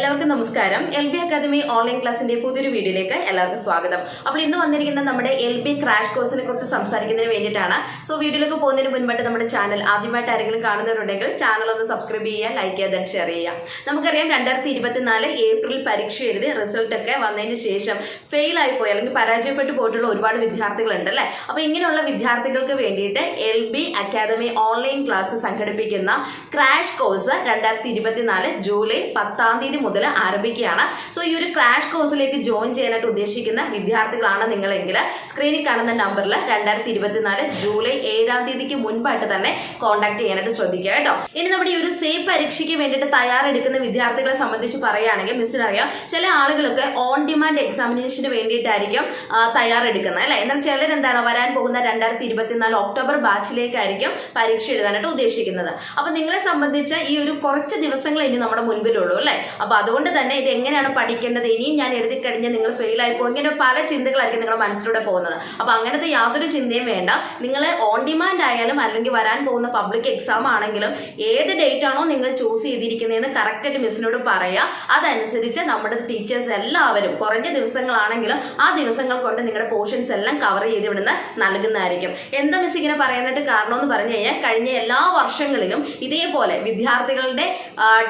നമസ്കാരം. L B academy online ക്ലാസിന്റെ പുതിയൊരു വീഡിയോയിലേക്ക് എല്ലാവർക്കും സ്വാഗതം. അപ്പോൾ ഇന്ന് വന്നിരിക്കുന്ന നമ്മുടെ എൽ ബി ക്രാഷ് കോഴ്സിനെ കുറിച്ച് സംസാരിക്കുന്നതിന് വേണ്ടിയിട്ടാണ്. സോ വീഡിയോയിലേക്ക് പോകുന്നതിന് മുൻപായിട്ട് നമ്മുടെ ചാനൽ ആദ്യമായിട്ട് ആരെങ്കിലും കാണുന്നവരുണ്ടെങ്കിൽ ചാനൽ ഒന്ന് സബ്സ്ക്രൈബ് ചെയ്യുക ലൈക്ക് ചെയ്യുക ഷെയർ ചെയ്യുക. നമുക്കറിയാം രണ്ടായിരത്തി ഇരുപത്തിനാല് ഏപ്രിൽ പരീക്ഷ എഴുതി റിസൾട്ട് ഒക്കെ വന്നതിന് ശേഷം ഫെയിൽ പോയി അല്ലെങ്കിൽ പരാജയപ്പെട്ടു പോയിട്ടുള്ള ഒരുപാട് വിദ്യാർത്ഥികളുണ്ട് അല്ലേ? അപ്പോൾ ഇങ്ങനെയുള്ള വിദ്യാർത്ഥികൾക്ക് വേണ്ടിയിട്ട് L B academy online class സംഘടിപ്പിക്കുന്ന ക്രാഷ് കോഴ്സ് രണ്ടായിരത്തി ജൂലൈ പത്താം തീയതി മുതൽ ആരംഭിക്കുകയാണ്. സോ ഈ ഒരു ക്രാഷ് കോഴ്സിലേക്ക് ജോയിൻ ചെയ്യാനായിട്ട് ഉദ്ദേശിക്കുന്ന വിദ്യാർത്ഥികളാണ് നിങ്ങളെങ്കിൽ സ്ക്രീനിൽ കാണുന്ന നമ്പറിൽ രണ്ടായിരത്തി ഇരുപത്തിനാല് ജൂലൈ ഏഴാം തീയതിക്ക് മുൻപായിട്ട് തന്നെ കോൺടാക്ട് ചെയ്യാനായിട്ട് ശ്രദ്ധിക്കുക കേട്ടോ. ഇനി നമ്മുടെ ഈ ഒരു സേഫ് പരീക്ഷയ്ക്ക് വേണ്ടിയിട്ട് തയ്യാറെടുക്കുന്ന വിദ്യാർത്ഥികളെ സംബന്ധിച്ച് പറയുകയാണെങ്കിൽ മിസ്സിന് അറിയാം ചില ആളുകളൊക്കെ ഓൺ ഡിമാൻഡ് എക്സാമിനേഷന് വേണ്ടിയിട്ടായിരിക്കും തയ്യാറെടുക്കുന്നത് അല്ലേ? എന്നാൽ ചിലരെന്താണ് വരാൻ പോകുന്ന രണ്ടായിരത്തി ഇരുപത്തിനാല് ഒക്ടോബർ ബാച്ചിലേക്കായിരിക്കും പരീക്ഷ എഴുതാനായിട്ട് ഉദ്ദേശിക്കുന്നത്. അപ്പൊ നിങ്ങളെ സംബന്ധിച്ച് ഈ ഒരു കുറച്ച് ദിവസങ്ങൾ ഇനി നമ്മുടെ മുൻപിലുള്ളൂ അല്ലേ? അപ്പൊ അതുകൊണ്ട് തന്നെ ഇത് എങ്ങനെയാണ് പഠിക്കേണ്ടത്? ഇനിയും ഞാൻ എഴുതി കഴിഞ്ഞാൽ നിങ്ങൾ ഫെയിൽ ആയി പോകും ഇങ്ങനെ പല ചിന്തകളായിരിക്കും നിങ്ങളുടെ മനസ്സിലൂടെ പോകുന്നത്. അപ്പോൾ അങ്ങനത്തെ യാതൊരു ചിന്തയും വേണ്ട. നിങ്ങൾ ഓൺ ഡിമാൻഡ് ആയാലും അല്ലെങ്കിൽ വരാൻ പോകുന്ന പബ്ലിക് എക്സാം ആണെങ്കിലും ഏത് ഡേറ്റ് ആണോ നിങ്ങൾ ചൂസ് ചെയ്തിരിക്കുന്നതെന്ന് കറക്റ്റായിട്ട് മിസ്സിനോട് പറയുക അതനുസരിച്ച് നമ്മുടെ ടീച്ചേഴ്സ് എല്ലാവരും കുറഞ്ഞ ദിവസങ്ങളാണെങ്കിലും ആ ദിവസങ്ങൾ കൊണ്ട് നിങ്ങളുടെ പോർഷൻസ് എല്ലാം കവർ ചെയ്ത് ഇവിടുന്ന് നൽകുന്നതായിരിക്കും. എന്താ മിസ് ഇങ്ങനെ പറയാനായിട്ട് കാരണം എന്ന് പറഞ്ഞു കഴിഞ്ഞാൽ കഴിഞ്ഞ എല്ലാ വർഷങ്ങളിലും ഇതേപോലെ വിദ്യാർത്ഥികളുടെ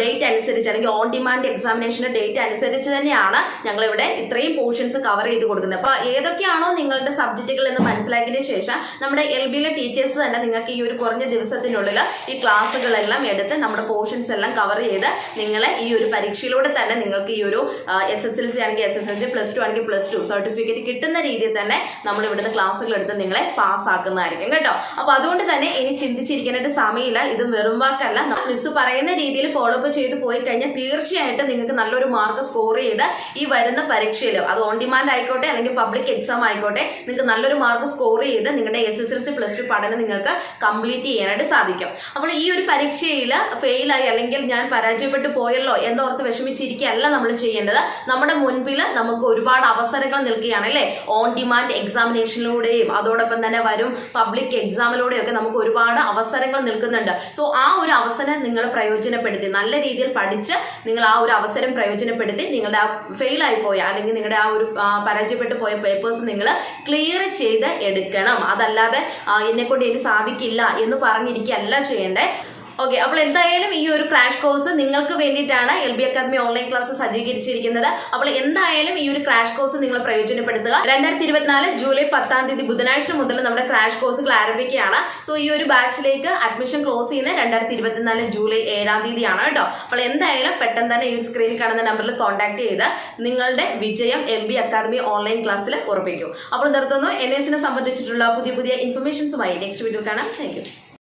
ഡേറ്റ് അനുസരിച്ച് അല്ലെങ്കിൽ ഓൺ ഡിമാൻഡ് എക്സാമിനേഷന്റെ ഡേറ്റ് അനുസരിച്ച് തന്നെയാണ് ഞങ്ങളിവിടെ ഇത്രയും പോർഷൻസ് കവർ ചെയ്ത് കൊടുക്കുന്നത്. അപ്പോൾ ഏതൊക്കെയാണോ നിങ്ങളുടെ സബ്ജക്റ്റുകൾ എന്ന് മനസ്സിലാക്കിയതിന് ശേഷം നമ്മുടെ എൽ ബിയിലെ ടീച്ചേഴ്സ് തന്നെ നിങ്ങൾക്ക് ഈ ഒരു കുറഞ്ഞ ദിവസത്തിനുള്ളിൽ ഈ ക്ലാസ്സുകളെല്ലാം എടുത്ത് നമ്മുടെ പോർഷൻസ് എല്ലാം കവർ ചെയ്ത് നിങ്ങളെ ഈ ഒരു പരീക്ഷയിലൂടെ തന്നെ നിങ്ങൾക്ക് ഈ ഒരു എസ് എസ് എൽ സി ആണെങ്കിൽ S S L C plus two ആണെങ്കിൽ പ്ലസ് ടു സർട്ടിഫിക്കറ്റ് കിട്ടുന്ന രീതിയിൽ തന്നെ നമ്മൾ ഇവിടുന്ന് ക്ലാസ്സുകൾ എടുത്ത് നിങ്ങളെ പാസ്സാക്കുന്നതായിരിക്കും കേട്ടോ. അപ്പോൾ അതുകൊണ്ട് തന്നെ ഇനി ചിന്തിച്ചിരിക്കാനായിട്ട് സമയമില്ല. ഇത് വെറും വാക്കല്ല. മിസ് പറയുന്ന രീതിയിൽ ഫോളോ അപ്പ് ചെയ്ത് പോയി കഴിഞ്ഞാൽ തീർച്ചയായിട്ടും നിങ്ങൾക്ക് നല്ലൊരു മാർക്ക് സ്കോർ ചെയ്ത് ഈ വരുന്ന പരീക്ഷയിൽ അത് ഓൺ ഡിമാൻഡ് ആയിക്കോട്ടെ അല്ലെങ്കിൽ പബ്ലിക് എക്സാം ആയിക്കോട്ടെ നിങ്ങൾക്ക് നല്ലൊരു മാർക്ക് സ്കോർ ചെയ്ത് നിങ്ങളുടെ S S L C plus two പഠനം നിങ്ങൾക്ക് കംപ്ലീറ്റ് ചെയ്യാനായിട്ട് സാധിക്കും. അപ്പോൾ ഈ ഒരു പരീക്ഷയിൽ ഫെയിലായി അല്ലെങ്കിൽ ഞാൻ പരാജയപ്പെട്ടു പോയല്ലോ എന്നോർത്ത് വിഷമിച്ചിരിക്കുകയല്ല നമ്മൾ ചെയ്യേണ്ടത്. നമ്മുടെ മുൻപിൽ നമുക്ക് ഒരുപാട് അവസരങ്ങൾ നിൽക്കുകയാണ് അല്ലേ? ഓൺ ഡിമാൻഡ് എക്സാമിനേഷനിലൂടെയും അതോടൊപ്പം തന്നെ വരും പബ്ലിക് എക്സാമിലൂടെയും ഒക്കെ നമുക്ക് ഒരുപാട് അവസരങ്ങൾ നിൽക്കുന്നുണ്ട്. സോ ആ ഒരു അവസരം നിങ്ങൾ പ്രയോജനപ്പെടുത്തി. നല്ല രീതിയിൽ പഠിച്ച് നിങ്ങൾ ആ ഒരു അവസരം പ്രയോജനപ്പെടുത്തി നിങ്ങളുടെ ആ ഫെയിൽ ആയി പോയ അല്ലെങ്കിൽ നിങ്ങളുടെ ആ ഒരു പരാജയപ്പെട്ട് പോയ പേപ്പേഴ്സ് നിങ്ങൾ ക്ലിയർ ചെയ്ത് എടുക്കണം. അതല്ലാതെ എന്നെ കൊണ്ട് ഇനി സാധിക്കില്ല എന്ന് പറഞ്ഞിരിക്കുകയല്ല ചെയ്യേണ്ടേ ഓക്കെ അപ്പോൾ എന്തായാലും ഈ ഒരു ക്രാഷ് കോഴ്സ് നിങ്ങൾക്ക് വേണ്ടിയിട്ടാണ് L B academy online class സജ്ജീകരിച്ചിരിക്കുന്നത്. അപ്പോൾ എന്തായാലും ഈ ഒരു ക്രാഷ് കോഴ്സ് നിങ്ങൾ പ്രയോജനപ്പെടുത്തുക. രണ്ടായിരത്തി ഇരുപത്തിനാല് ജൂലൈ പത്താം തീയതി ബുധനാഴ്ച മുതൽ നമ്മുടെ ക്രാഷ് കോഴ്സുകൾ ആരംഭിക്കുകയാണ്. സോ ഈ ഒരു ബാച്ചിലേക്ക് അഡ്മിഷൻ ക്ലോസ് ചെയ്യുന്നത് രണ്ടായിരത്തി ഇരുപത്തിനാല് ജൂലൈ ഏഴാം തീയതിയാണ് കേട്ടോ. അപ്പോൾ എന്തായാലും പെട്ടെന്ന് തന്നെ ഈ സ്ക്രീനിൽ കാണുന്ന നമ്പറിൽ കോൺടാക്ട് ചെയ്ത് നിങ്ങളുടെ വിജയം എൽ ബി അക്കാദമി ഓൺലൈൻ ക്ലാസ്സിൽ ഉറപ്പിക്കും. അപ്പോൾ നിർത്തുന്നു. എൻ എസിനെ സംബന്ധിച്ചിട്ടുള്ള പുതിയ പുതിയ ഇൻഫർമേഷൻസുമായി നെക്സ്റ്റ് വീഡിയോ കാണാം. താങ്ക്